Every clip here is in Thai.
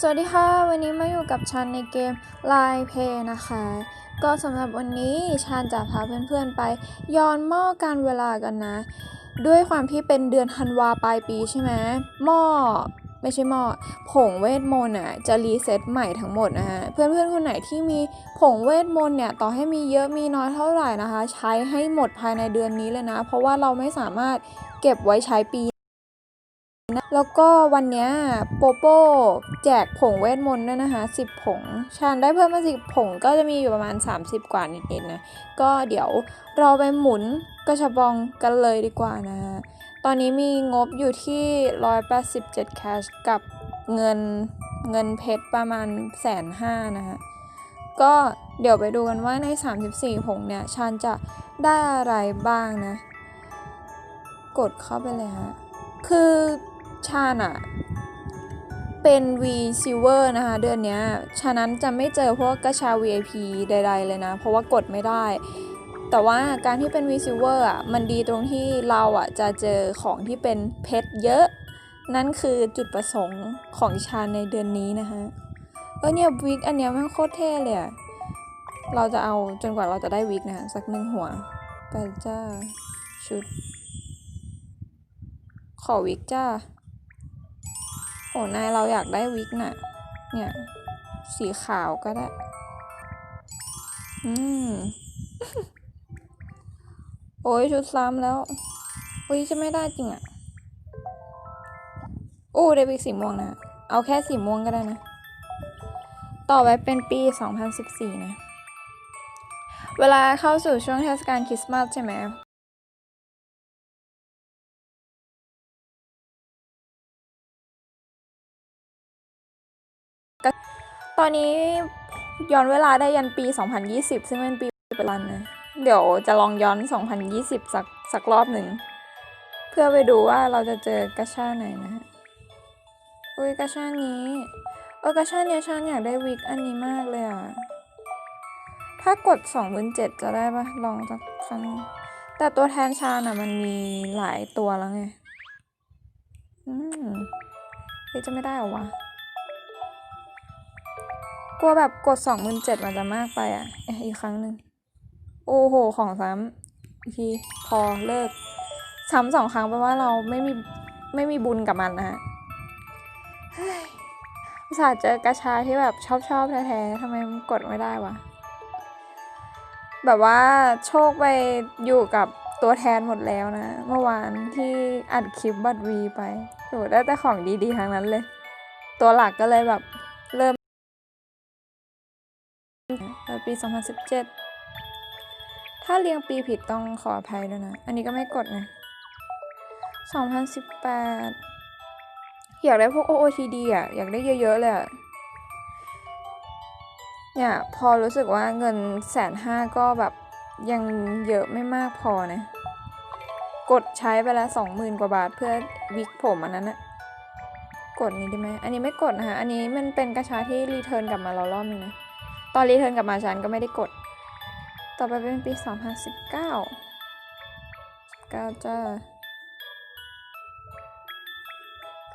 สวัสดีค่ะ วันนี้มาอยู่กับชันในเกม Line Pay นะคะ ก็สำหรับวันนี้ชันจะพาเพื่อนๆไปย้อนหม้อการเวลากันนะ ด้วยความที่เป็นเดือนธันวาปลายปีใช่ไหมหม้อไม่ใช่หม้อผงเวทมนต์อะจะรีเซ็ตใหม่ทั้งหมดนะฮะเพื่อนๆคนไหนที่มีผงเวทมนต์เนี่ยต่อให้มีเยอะมีน้อยเท่าไหร่นะคะ ใช้ให้หมดภายในเดือนนี้เลยนะ เพราะว่าเราไม่สามารถเก็บไว้ใช้ปี แล้วก็วันนี้โปโป้แจกผงเวทมนต์ด้วยนะคะ 10 ผง ชานได้เพิ่มมา 10 ผงก็จะมีอยู่ประมาณ 30 กว่านิดๆนะ ก็เดี๋ยวเราไปหมุนกระชับองกันเลยดีกว่านะฮะตอนนี้มีงบอยู่ที่ 187 แคชกับเงินเงินเพชรประมาณแสนห้านะฮะ ก็เดี๋ยวไปดูกันว่าใน 34 ผงเนี่ย ชานจะได้อะไรบ้างนะ กดเข้าไปเลยฮะ คือ ชาญอะเป็น V Silver นะคะ เดือนนี้ฉะนั้นจะไม่เจอพวกกระชา VIP ใด ๆ เลยนะ เพราะว่ากดไม่ได้ แต่ว่าการที่เป็น V Silver อะมันดีตรงที่เราอะจะเจอของที่เป็นเพชรเยอะ นั่นคือจุดประสงค์ของชาในเดือนนี้นะคะเออเนี่ยวิกอันเนี้ยมันโคตรเท่เลยอะเราจะเอาจนกว่าเราจะได้วิกนะสักหนึ่งหัวไปจ้าชุด ขอวิกจ้า อ้นายเราอยากได้วิกน่ะ เนี่ย สีขาวก็ได้ อืม โอ้ยชุดซ้ำแล้วอุ้ยจะไม่ได้จริงอะ่ะโอ้ได้วิกสีม่วงนะ เอาแค่สีม่วงก็ได้นะ ต่อไปเป็นปี 2014 นะ เวลาเข้าสู่ช่วงเทศกาลคริสต์มาสใช่ไหม ตอนนี้ย้อนเวลาได้ยันปี 2020 ซึ่งเป็นปีปัจจุบันนะเดี๋ยวจะลองย้อน 2020 สักสักรอบหนึ่ง เพื่อไปดูว่าเราจะเจอกระชาไหนนะฮะอุ้ยกระชานี้เออกระชาเนี้ยฉันอยากได้วิกอันนี้มากเลยอะ ถ้ากด2 7 0 0จะได้ปะลองสักครั้ง แต่ตัวแทนชาญอะมันมีหลายตัวแล้วไง อืมจะไม่ได้เหรอวะ กลัวแบบกดสองหมื่นเจ็ดมันจะมากไปอะเอ๊ะอีกครั้งหนึ่ง โอ้โห ของซ้ำอีกทีพอเลิก ซ้ำสองครั้งแปลว่าเราไม่มี ไม่มีบุญกับมันนะฮะเฮ้ยอุตส่าห์เจอกระชาที่แบบชอบชอบแท้ๆทำไมมันกดไม่ได้วะ แบบว่าโชคไปอยู่กับตัวแทนหมดแล้วนะ เมื่อวานที่อัดคลิปบัตรวีไปโหได้แต่ของดีๆทั้งนั้นเลย ตัวหลักก็เลยแบบ เปิดปี 2017 ถ้าเรียงปีผิดต้องขออภัยด้วยนะ อันนี้ก็ไม่กดนะ 2018 อยากได้พวก OOTD อะ อยากได้เยอะ ๆ เลยอะ เนี่ย พอรู้สึกว่าเงินแสนห้าก็แบบยังเยอะไม่มากพอนะ กดใช้ไปแล้วสองหมื่นกว่าบาทเพื่อวิกผมอันนั้นอะกดนี้ได้ไหม อันนี้ไม่กดนะคะ อันนี้มันเป็นกระชาที่รีเทิร์นกลับมาเรารอบนึงนะ ตอนรีเทิร์นกลับมาฉันก็ไม่ได้กด ต่อไปเป็นปี 2019 19จ้า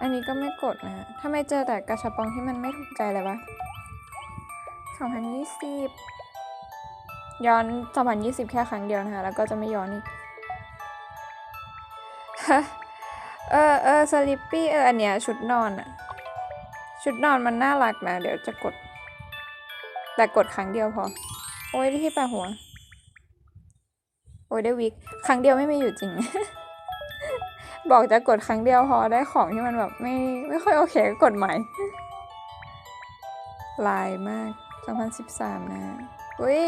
อันนี้ก็ไม่กดนะถ้าไม่เจอแต่กระชับปองที่มันไม่ถูกใจเลยวะ 2020 ย้อน 2020 แค่ครั้งเดียวนะคะแล้วก็จะไม่ย้อนอีกเออเออสลิปปี้เอออันเนี้ยชุดนอนอะชุดนอนมันน่ารักนะ เดี๋ยวจะกด แต่กดครั้งเดียวพอ โอ้ยที่แปะหัว โอ้ยได้วิก ครั้งเดียวไม่มีอยู่จริง บอกจะกดครั้งเดียวพอได้ของที่มันแบบไม่ไม่ค่อยโอเคก็กดใหม่ ลายมาก 2013 นะฮะอุ้ย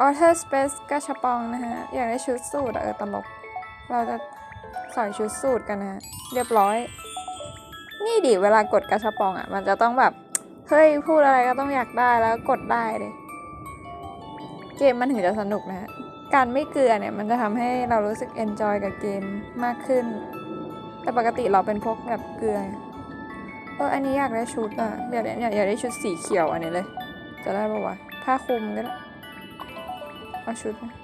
Outer Space กระชปองนะฮะ อยากได้ชุดสูทเออตลก เราจะใส่ชุดสูทกันนะ เรียบร้อย นี่ดิเวลากดกระชปองอะ มันจะต้องแบบ เฮ้ยพูดอะไรก็ต้องอยากได้แล้วกดได้เลย เกมมันถึงจะสนุกนะฮะการไม่เกลือเนี่ยมันจะทำให้เรารู้สึกเอนจอยกับเกมมากขึ้น แต่ปกติเราเป็นพวกแบบเกลือ เอออันนี้อยากได้ชุดอะเดี๋ยวเนี่ยอยากได้ชุดสีเขียวอันนี้เลย จะได้ปะวะผ้าคลุมก็ได้เอาชุดนะ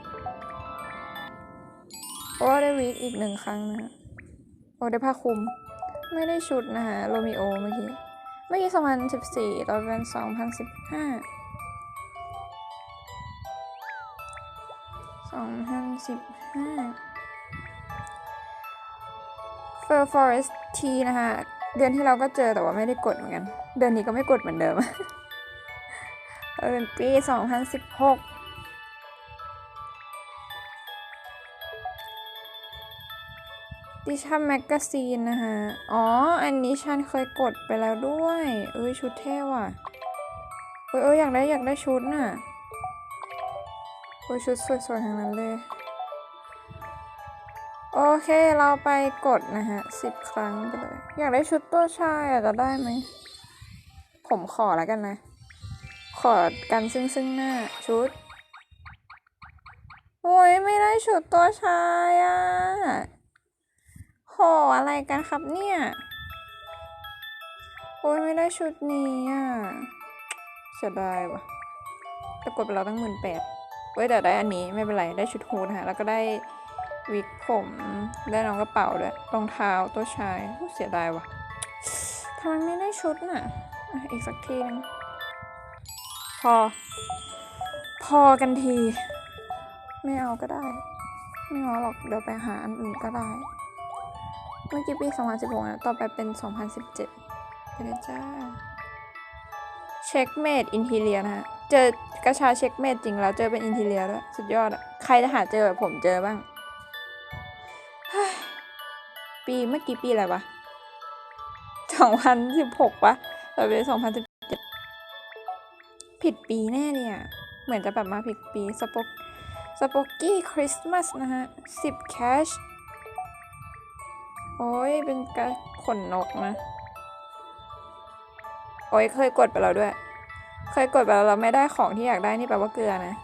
โอ้ได้วีคอีกหนึ่งครั้งนะฮะโอ้ได้ผ้าคลุม ไม่ได้ชุดนะฮะโรมิโอเมื่อกี้ เมื่อกี้สองพันสิบสี่ต่อไปเป็นสองพันสิบห้าสองพันสิบห้า f u r Forest T นะคะเดือนที่เราก็เจอแต่ว่าไม่ได้กดเหมือนกัน เดือนนี้ก็ไม่กดเหมือนเดิม เออเป็นปีสองพันสิบหก ดิชันแมกกาซีนนะคะ อ๋อ อันนี้ฉันเคยกดไปแล้วด้วยเอ้ยชุดเท่ว่ะเอ้ยเอ้ยอยากได้อยากได้ชุดน่ะเอ้ยชุดสวยๆทั้งนั้นเลย โอเคเราไปกดนะฮะสิบครั้งไปเลย อยากได้ชุดตัวชายอะจะได้ไหม ผมขอแล้วกันนะ ขอกันซึ่งซึ่งหน้าชุด โอ้ยไม่ได้ชุดตัวชายอะ ขออะไรกันครับเนี่ย โอ้ยไม่ได้ชุดนี้อะเสียดายว่ะแต่กดไปแล้วตั้งหมื่นแปดเว้ยแต่ได้อันนี้ไม่เป็นไรได้ชุดฮูดฮะแล้วก็ได้วิกผมได้รองกระเป๋าด้วยรองเท้าตัวชายเสียดายว่ะทำไมไม่ได้ชุดน่ะอะอีกสักทีนึงพอ พอกันที ไม่เอาก็ได้ ไม่เอาหรอกเดี๋ยวไปหาอันอื่นก็ได้ เมื่อกี้ปี 2016 นะ ต่อไปเป็น 2017ไปเลยจ้า เช็คเมดอินทีเลียนะฮะ เจอกระชาเช็คเมดจริงแล้ว เจอเป็นอินทีเลียด้วย สุดยอดอะใครจะหาเจอแบบผมเจอบ้าง ปีเมื่อกี้ปีอะไรวะ 2016ปะต่อไป2017 ผิดปีแน่เลยอะเหมือนจะแบบมาผิดปีสปอกสปอกกี้คริสต์มาสนะฮะสิบแคช โอ้ยเป็นกระขนนกนะ โอ้ยเคยกดไปแล้วด้วย เคยกดไปแล้วเราไม่ได้ของที่อยากได้นี่แปลว่าเกลือนะ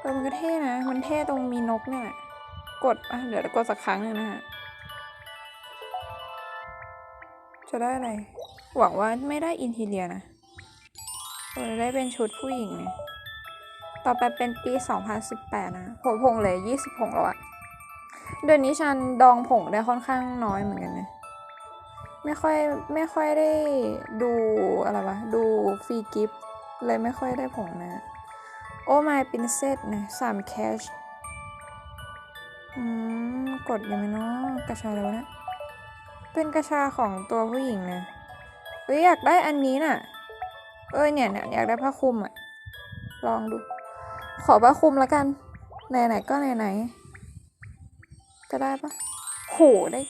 เออมันก็เท่นะ มันเท่ตรงมีนกเนี่ยกดอะเดี๋ยวกดสักครั้งหนึ่งนะฮะ จะได้อะไร หวังว่าไม่ได้อินทีเลียนะเออได้เป็นชุดผู้หญิงเนี่ยต่อไปเป็นปี 2018 นะผงผงเลย20ผงแล้วอะ เดือนนี้ฉันดองผงได้ค่อนข้างน้อยเหมือนกันนะไม่ค่อยไม่ค่อยได้ดูอะไรวะ ดูฟรีกิฟต์เลยไม่ค่อยได้ผงนะ โอ้ my princess นะสามแคชอืม กดยังไงเนาะกระชาแล้วนะ เป็นกระชาของตัวผู้หญิงนะเฮ้ยอยากได้อันนี้น่ะ เอ้ยเนี่ยเนี่ยอยากได้ผ้าคลุมอะลองดู ขอผ้าคลุมแล้วกัน ไหนๆก็ไหนๆ จะได้ปะโหได้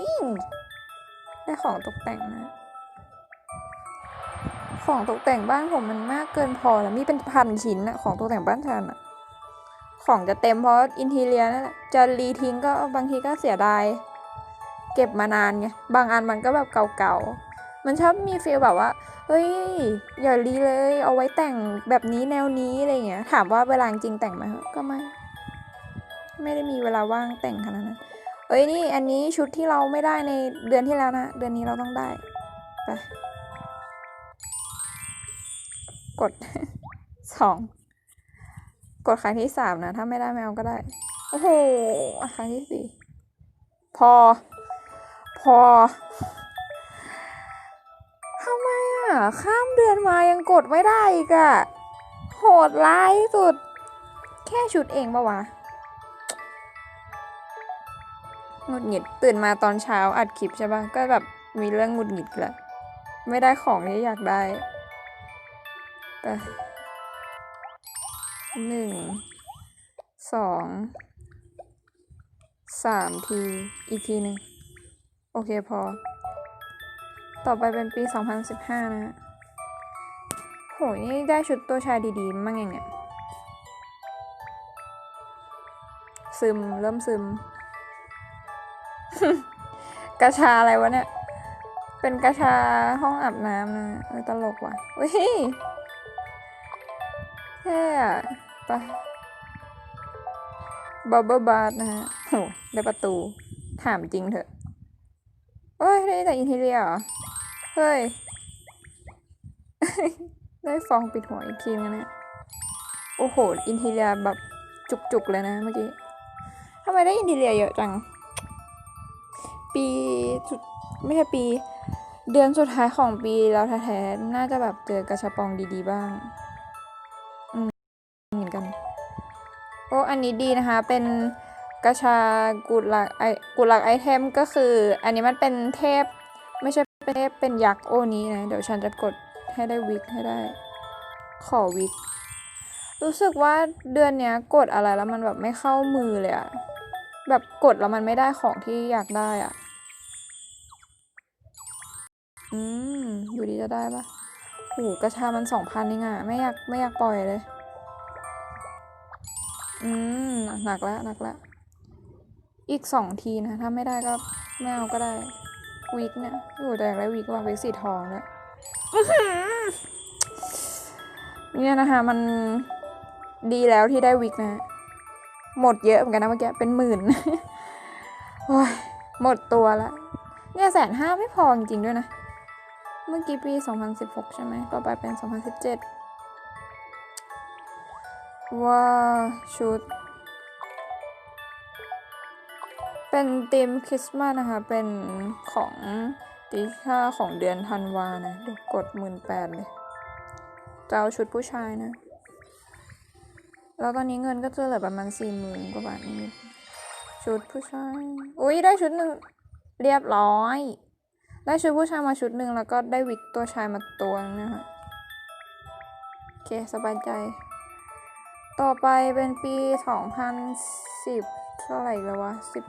อิ่งได้ของตกแต่งนะ ของตกแต่งบ้านผมมันมากเกินพอแล้วมีเป็นพันชิ้นอะของตกแต่งบ้านฉันอะของจะเต็มเพราะอินทีเรียนั่นแหละจะรีทิ้งก็บางทีก็เสียดายเก็บมานานไงบางอันมันก็แบบเก่าๆมันชอบมีฟีลแบบว่าเฮ้ยอย่ารีเลย เอาไว้แต่งแบบนี้แนวนี้อะไรเงี้ยถามว่าเวลาจริงแต่งไหมก็ไม่ ไม่ได้มีเวลาว่างแต่งขนาดนั้นเอ้ยนี่อันนี้ชุดที่เราไม่ได้ในเดือนที่แล้วนะ เดือนนี้เราต้องได้ ไป กด สอง กดครั้งที่สามนะ ถ้าไม่ได้ไม่เอาก็ได้ โอ้โหครั้งที่สี่พอ พอทำไมอะ ข้ามเดือนมายังกดไม่ได้อีกอะโหดร้ายที่สุด แค่ชุดเองปะวะ หงุดหงิดตื่นมาตอนเช้าอัดคลิปใช่ปะก็แบบมีเรื่องหงุดหงิดแหละไม่ได้ของที่อยากได้ไปหนึ่งสองสามที อีกทีหนึ่งโอเคพอ ต่อไปเป็นปี 2015 นะฮะโหยนี่ได้ชุดตัวชายดีๆ มั่งองเนี่ย ซึม เริ่มซึม กระชาอะไรวะเนี่ย เป็นกระชาห้องอาบน้ำนะเออตลกว่ะเฮ้ยเท่อะไปบับเบิลบาร์นะฮะโหได้ประตู ถามจริงเถอะโอ้ย ได้แต่อินทีเรียเหรอ เฮ้ย ได้ฟองปิดหัวอีกทีนึงเนี่ยโอ้โห อินทีเรียแบบจุกๆเลยนะเมื่อกี้ทำไมได้อินทีเรียเยอะจัง ปีสุดไม่ใช่ปี เดือนสุดท้ายของปีแล้วแท้ๆน่าจะแบบเจอกระชับปองดีๆบ้างอืมเหมือนกันโอ้อันนี้ดีนะคะ เป็นกระชากุหลาบไอกุหลาบไอเทมก็คือ อันนี้มันเป็นเทพ ไม่ใช่เป็นเทพเป็นยักษ์โอนี้นะ เดี๋ยวฉันจะกดให้ได้วิกให้ได้ ขอวิก รู้สึกว่าเดือนเนี้ยกดอะไรแล้วมันแบบไม่เข้ามือเลยอะแบบกดแล้วมันไม่ได้ของที่อยากได้อะ อืม อยู่ดีจะได้ปะโหกระชามันสองพันเองอะไม่อยากไม่อยากปล่อยเลย อืม หนักแล้วหนักแล้วอีกสองทีนะ ถ้าไม่ได้ก็ไม่เอาก็ได้ วิกเนี่ยโอ้แต่อยากได้วิกว่าวิกสีทองด้วยอื้อหือเนี่ยนะคะมันดีแล้วที่ได้วิกนะ หมดเยอะเหมือนกันนะเมื่อกี้เป็นหมื่นโอ้ยหมดตัวละเนี่ยแสนห้าไม่พอจริงๆด้วยนะ เมื่อกี้ปี 2016 ใช่ไหมต่อไปเป็น 2017 ว่าชุด เป็นธีมคริสต์มาสนะคะ เป็นของตีค่าของเดือนธันวานะเดี๋ยวกดหมื่นแปดเลยจะเอาชุดผู้ชายนะ แล้วตอนนี้เงินก็จะเหลือประมาณสี่หมื่นกว่าบาทนิดชุดผู้ชาย อุ้ยได้ชุดหนึ่ง เรียบร้อย ได้ชุดผู้ชายมาชุดหนึ่งแล้วก็ได้วิกตัวชายมาตัวนึงนะคะโอเค สบายใจ ต่อไปเป็นปีสองพันสิบเท่าไหร่แล้ววะสิบ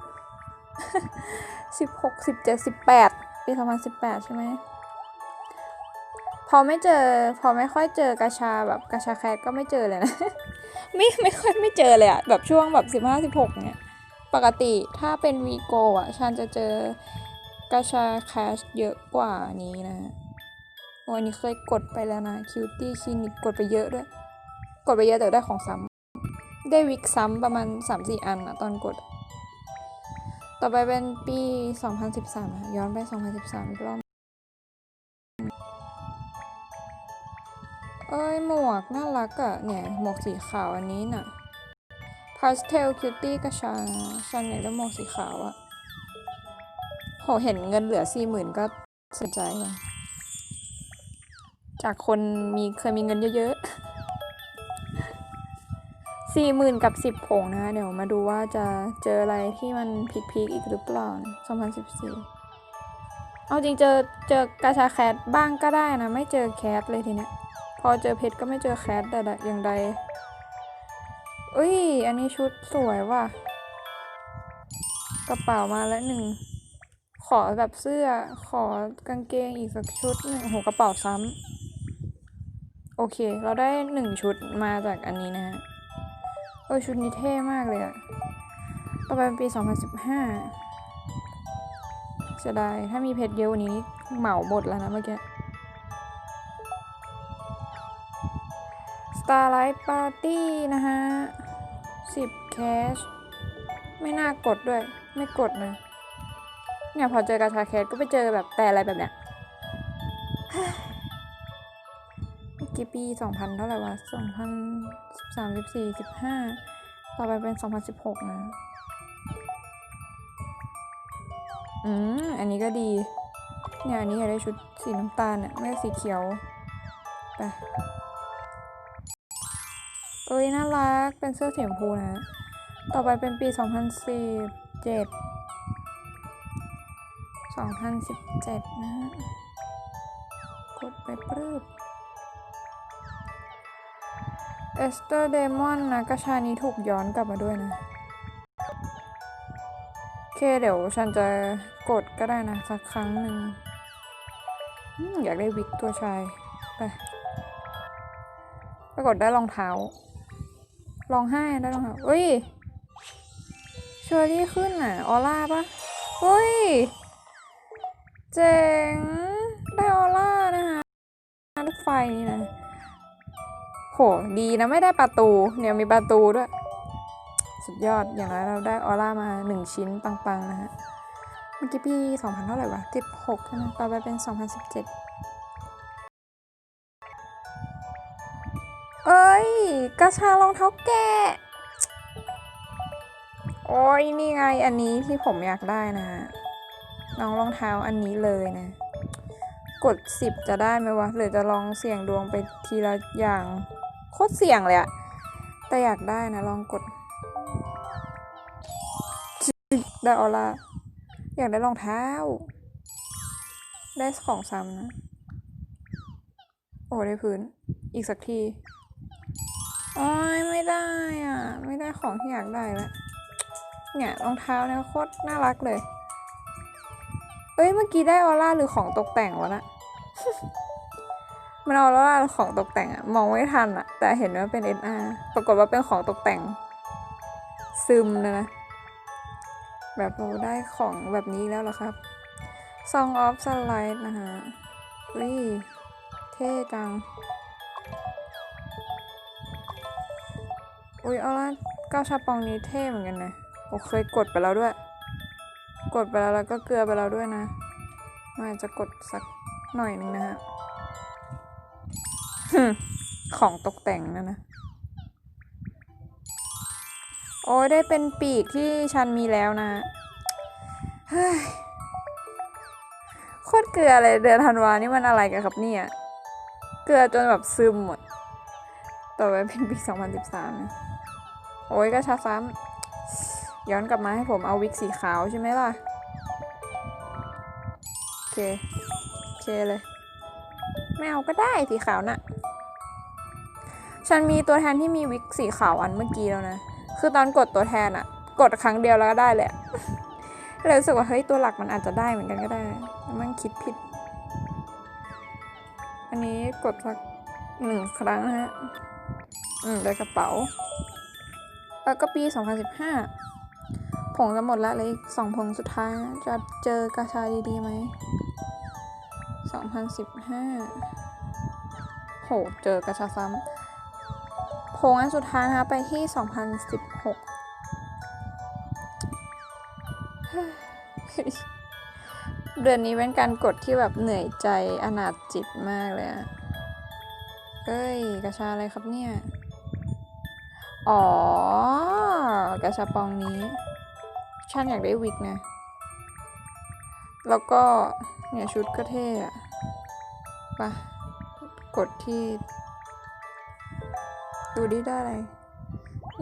สิบหกสิบเจ็ดสิบแปดปีสองพันสิบแปดใช่ไหมพอไม่เจอ พอไม่ค่อยเจอกระชาแบบกระชาแคทก็ไม่เจอเลยนะ ไม่ไม่ค่อยไม่เจอเลยอะแบบช่วงแบบสิบห้าสิบหกเนี่ย ปกติถ้าเป็นวีโกอะฉันจะเจอ กระชาแคชเยอะกว่านี้นะวันนี้เคยกดไปแล้วนะคิวตี้คลินิกกดไปเยอะด้วย กดไปเยอะแต่ได้ของซ้ำได้วิกซ้ำประมาณสามสี่อันอะตอนกด ต่อไปเป็นปี 2013อะย้อนไป 2013 อีกรอบเอ้ย หมวก น่ารักอะเนี่ย หมวกสีขาวอันนี้น่ะ Pastel Cutie กระชาฉันอยากได้หมวกสีขาวอะ โหเห็นเงินเหลือสี่หมื่นก็สนใจ จากคนมีเคยมีเงินเยอะๆสี่หมื่นกับสิบผงนะคะเดี๋ยวมาดูว่าจะเจออะไรที่มันพีคๆอีกหรือเปล่าสองพันสิบสี่เอาจริงเจอเจอกาชาแคทบ้างก็ได้นะ ไม่เจอแคทเลยทีเนี้ย พอเจอเพชรก็ไม่เจอแคทแต่อย่างใดเอ้ย อันนี้ชุดสวยว่ะ กระเป๋ามาแล้วหนึ่ง ขอแบบเสื้อ ขอกางเกงอีกสักชุดหนึ่งโอ้โหกระเป๋าซ้ำ โอเค เราได้หนึ่งชุดมาจากอันนี้นะฮะ เออชุดนี้เท่มากเลยอะต่อไปเป็นปี 2015เสียดาย ถ้ามีเพชรเยอะว่านี้เหมาหมดแล้วนะเมื่อกี้ Starlight Party นะฮะ 10 cash ไม่น่ากดด้วย ไม่กดนะ เนี่ยพอเจอกาชาแคสก็ไปเจอแบบแต่อะไรแบบเนี้ยเมื่อกี้ปี2000เท่าไหร่วะ2013 14 15ต่อไปเป็น2016นะ อืม อันนี้ก็ดีเนี่ยอันนี้อยากได้ชุดสีน้ำตาลเนี่ยไม่ใช่สีเขียว ไปเอ้ยน่ารัก เป็นเสื้อสีชมพูนะ ต่อไปเป็นปี 2017 2017 นะฮะ กดไปปรืบเอสเตอร์เดมอนนะกระชานี้ถูกย้อนกลับมาด้วยนะ โอเค เดี๋ยวฉันจะกดก็ได้นะ สักครั้งหนึ่งอยากได้วิกตัวชาย ไปปรากฏได้รองเท้าลองให้ได้รองเท้าเฮ้ยเชอรี่ขึ้นอะ ออร่าปะเฮ้ย เจ๋ง ได้ออร่านะคะรถไฟนี่นะโหดีนะไม่ได้ประตู เนี่ยมีประตูด้วย สุดยอดอย่างไรเราได้ออร่ามาหนึ่งชิ้นปังๆนะฮะเมื่อกี้ปีสองพันเท่าไหร่วะสิบหกใช่ไหมต่อไปเป็นสองพันสิบเจ็ดเอ้ยกระชารองเท้าแกะโอ้ยนี่ไงอันนี้ที่ผมอยากได้นะฮะ น้องรองเท้าอันนี้เลยนะ กดสิบจะได้ไหมวะหรือจะลองเสี่ยงดวงไปทีละอย่าง โคตรเสี่ยงเลยอะแต่อยากได้นะลองกดได้ออร่าอยากได้รองเท้า ได้ของซ้ำนะ โอ้ได้พื้น อีกสักทีโอ้ยไม่ได้อะ ไม่ได้ของที่อยากได้แล้วเนี่ยรองเท้าเนี่ยโคตรน่ารักเลย เอ้ยเมื่อกี้ได้ออร่าหรือของตกแต่งวะนะมันออร่าหรือของตกแต่งอะมองไม่ทันอะแต่เห็นว่าเป็น NR ปรากฏว่าเป็นของตกแต่ง ซึมเลยนะ แบบเราได้ของแบบนี้แล้วเหรอครับ Song of Sunlight นะฮะอุ้ยเท่จัง อุ้ยเอาละก้าวชาปองนี้เท่เหมือนกันนะโอเคยกดไปแล้วด้วย กดไปแล้วแล้วก็เกลือไปแล้วด้วยนะมันจะกดสักหน่อยหนึ่งนะฮะของตกแต่งนะนะ โอ้ยได้เป็นปีกที่ฉันมีแล้วนะโคตรเกลือเลยเดือนธันวานี่มันอะไรกันครับเนี่ย เกลือจนแบบซึมหมด ต่อไปเป็นปี 2013 นะ โอ้ยก็ชาซ้ำย้อนกลับมาให้ผมเอาวิกสีขาวใช่ไหมล่ะ เคโอเคเลยไม่เอาก็ได้สีขาวน่ะ ฉันมีตัวแทนที่มีวิกสีขาวอันเมื่อกี้แล้วนะ คือตอนกดตัวแทนอะกดครั้งเดียวแล้วก็ได้เลยอะเลยรู้สึกว่าเฮ้ยตัวหลักมันอาจจะได้เหมือนกันก็ได้ มันคิดผิด อันนี้กดสักหนึ่งครั้งนะฮะ อืมได้กระเป๋า แล้วก็ปี 2015 ผงจะหมดแล้วเลยอีกสองผงสุดท้าย จะเจอกาชาดีๆไหม 2015โหเจอกระชาซ้ำโผงอันสุดท้ายนะคะ ไปที่ 2016 เดือนนี้เป็นการกดที่แบบเหนื่อยใจอนาจจิตมากเลยอะเอ้ย กระชาอะไรครับเนี่ย อ๋อ กระชาปองนี้ ฉันอยากได้วิกนะ แล้วก็เนี่ยชุดก็เท่อะ ปะกดที่ ดูดิได้อะไร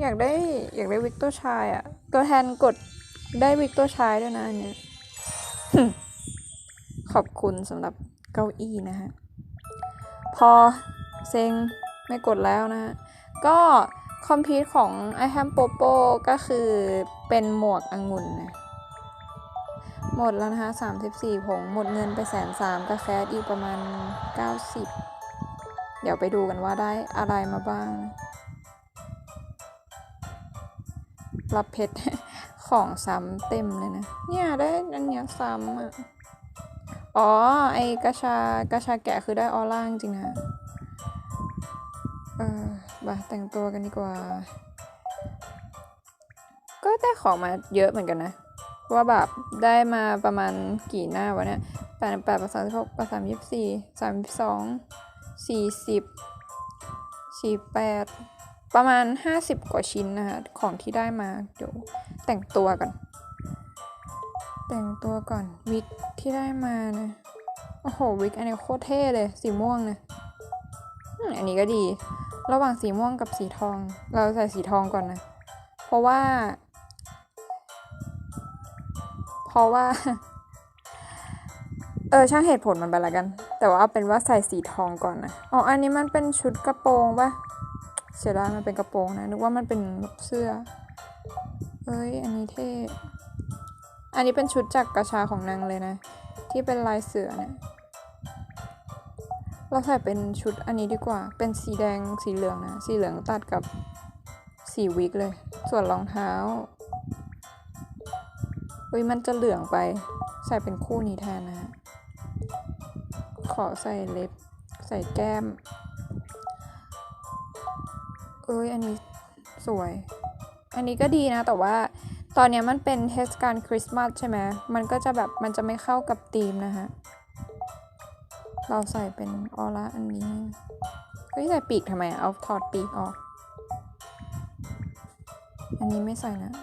อยากได้อยากได้วิกตัวชายอะตัวแทนกดได้วิกตัวชายด้วยนะเนี่ย ขอบคุณสำหรับเก้าอี้นะฮะ พอเซ็งไม่กดแล้วนะฮะ ก็คอมพิวของ i h a m Popo ก็คือเป็นหมวกองุ่นนะ หมดแล้วนะคะ 34 ผง หมดเงินไปแสนสามกาแฟอีกประมาณ 90 เดี๋ยวไปดูกันว่าได้อะไรมาบ้าง รับเพชรของซ้ำเต็มเลยนะ เนี่ยได้อันเนี้ยซ้ำอะ อ๋อ ไอกระชากระชาแกะคือได้ออร่างจริงนะ เออบาแต่งตัวกันดีกว่า ก็ได้ของมาเยอะเหมือนกันนะ ว่าแบบได้มาประมาณกี่หน้าวะเนี่ยแปดแปดประสามสิบหกประสามยี่สิบสี่สามสิบสองสี่สิบสี่แปดประมาณห้าสิบกว่าชิ้นนะคะของที่ได้มาเดี๋ยวแต่งตัวก่อน แต่งตัวก่อนวิกที่ได้มานะโอ้โหวิกอันนี้โคตรเท่เลยสีม่วงนะอันนี้ก็ดี ระหว่างสีม่วงกับสีทอง เราใส่สีทองก่อนนะ เพราะว่า ราะว่า เออช่างเหตุผลมันไปละกัน แต่ว่าเอาเป็นว่าใส่สีทองก่อนนะอ๋ออันนี้มันเป็นชุดกระโปรงปะเสียดายมันเป็นกระโปรงนะนึกว่ามันเป็นเสื้อเอ้ยอันนี้เท่อันนี้เป็นชุดจากกระชาของนางเลยนะ ที่เป็นลายเสือเนี่ยเราใส่เป็นชุดอันนี้ดีกว่า เป็นสีแดงสีเหลืองนะ สีเหลืองตัดกับสีวิกเลย ส่วนรองเท้า ฮ้ยมันจะเหลืองไป ใส่เป็นคู่นี้แทนนะฮะขอใส่เล็บ ใส่แก้ม เอ้ยอันนี้สวย อันนี้ก็ดีนะ แต่ว่าตอนเนี้ยมันเป็นเทศกาลคริสต์มาสใช่ไหมมันก็จะแบบมันจะไม่เข้ากับธีมนะฮะ เราใส่เป็นออร่าอันนี้เฮ้ยใส่ปีกทำไมเอาถอดปีกออก อันนี้ไม่ใส่นะ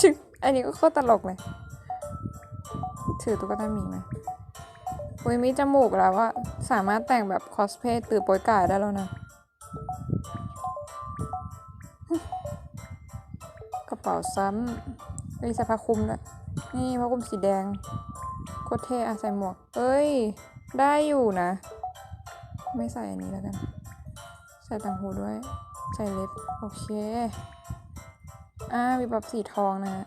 ชึอันนี้ก็โคตรตลกเลย ถือตุ๊กตาหมีไหมอุ้ยมีจมูกแล้วว่าสามารถแต่งแบบคอสเพย์ตือโปยก่ายได้แล้วนะ กระเป๋าซ้ำมีส่ผ้าคุมด้วยนี่ผ้าคลุมสีแดง โคตรเท่อะใส่หมวก เอ้ย ได้อยู่นะ ไม่ใส่อันนี้แล้วกัน ใส่ต่างหูด้วย ใส่เล็บ โอเค อ่ามีแบบสีทองนะฮะ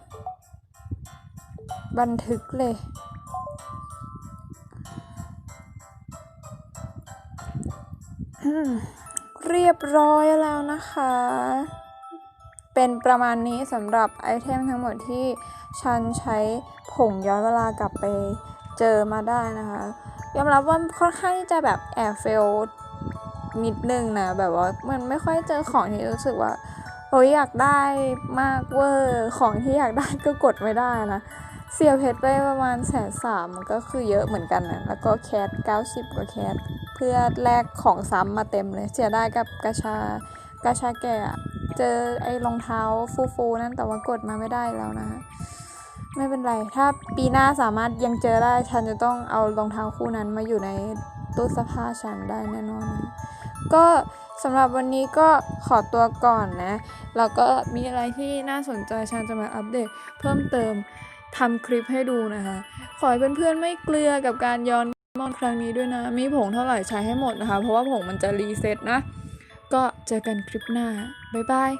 บันทึกเลย เรียบร้อยแล้วนะคะ เป็นประมาณนี้สำหรับไอเทมทั้งหมดที่ฉันใช้ผงย้อนเวลากลับไปเจอมาได้นะคะ ยอมรับว่าค่อนข้างที่จะแบบแอบเฟลนิดนึงนะ แบบว่ามันไม่ค่อยเจอของที่รู้สึกว่าโอ้ยอยากได้มากเวอร์ของที่อยากได้ก็กดไม่ได้นะ เสียเพชรไปประมาณแสนสามมันก็คือเยอะเหมือนกันนะแล้วก็แคท90 กว่าแคทเพื่อแลกของซ้ำมาเต็มเลยเสียได้กับกาชากาชาแก่อะเจอไอ้รองเท้าฟูๆนั่นแต่ว่ากดมาไม่ได้แล้วนะ ไม่เป็นไร ถ้าปีหน้าสามารถยังเจอได้ฉันจะต้องเอารองเท้าคู่นั้นมาอยู่ในตู้เสื้อผ้าฉันได้แน่นอนนะก็สำหรับวันนี้ก็ขอตัวก่อนนะ แล้วก็มีอะไรที่น่าสนใจฉันจะมาอัปเดตเพิ่มเติม ทำคลิปให้ดูนะคะ ขอให้เพื่อนๆไม่เกลือกับการย้อนมอนครั้งนี้ด้วยนะ มีผงเท่าไหร่ใช้ให้หมดนะคะ เพราะว่าผงมันจะรีเซ็ตนะ ก็เจอกันคลิปหน้า บ๊ายบาย